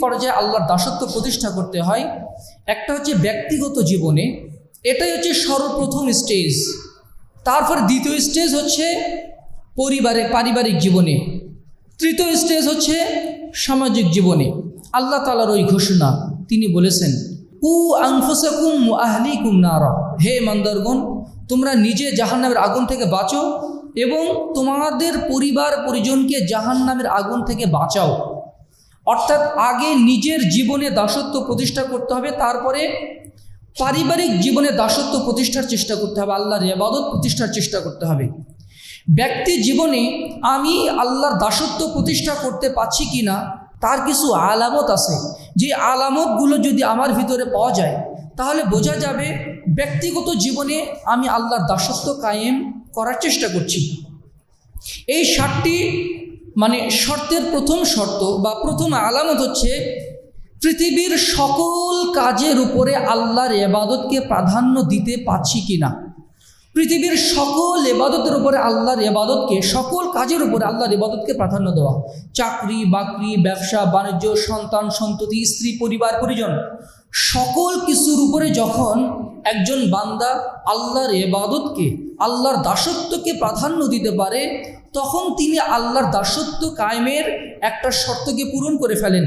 পর্যায়ে আল্লাহর দাসত্ব প্রতিষ্ঠা করতে হয়। একটা হচ্ছে ব্যক্তিগত জীবনে, এটাই হচ্ছে সর্বপ্রথম স্টেজ তারপর দ্বিতীয় স্টেজ হচ্ছে পরিবারে পারিবারিক জীবনে। তৃতীয় স্টেজ হচ্ছে সামাজিক জীবনে। আল্লাহ তালার ওই ঘোষণা, তিনি বলেছেন, কু আংফুসাকুম আহলিকুম নারা। হে মন্দারগণ, তোমরা নিজে জাহান্নামের আগুন থেকে বাঁচো এবং তোমাদের পরিবার পরিজনকে জাহান্নামের আগুন থেকে বাঁচাও। অর্থাৎ আগে নিজের জীবনে দাসত্ব প্রতিষ্ঠা করতে হবে, তারপরে পারিবারিক জীবনে দাসত্ব প্রতিষ্ঠার চেষ্টা করতে হবে, আল্লাহর ইবাদত প্রতিষ্ঠার চেষ্টা করতে হবে। ব্যক্তি জীবনে আমি আল্লাহর দাসত্ব প্রতিষ্ঠা করতে পারছি কি না তার কিছু আলামত আছে। যে আলামতগুলো যদি আমার ভিতরে পাওয়া যায়, তাহলে বোঝা যাবে ব্যক্তিগত জীবনে আমি আল্লাহর দাসত্ব কায়েম করার চেষ্টা করছি। এই ষাটটি মানে শর্তের প্রথম শর্ত বা প্রথম আলামত হচ্ছে পৃথিবীর সকল কাজের উপরে আল্লাহর এবাদতকে প্রাধান্য দিতে পারছি কি না? পৃথিবীর সকল এবাদতের উপরে আল্লাহর এবাদতকে সকল কাজের উপরে আল্লাহর এবাদতকে প্রাধান্য দেওয়া। চাকরি, বাকরি, ব্যবসা, বাণিজ্য, সন্তান, সন্ততি, স্ত্রী, পরিবার, পরিজন, সকল কিছুর উপরে যখন একজন বান্দা আল্লাহর এবাদতকে আল্লাহর দাসত্বকে প্রাধান্য দিতে পারে, তখন তিনি আল্লাহর দাসত্ব কায়েমের একটা শর্তকে পূরণ করে ফেলেন।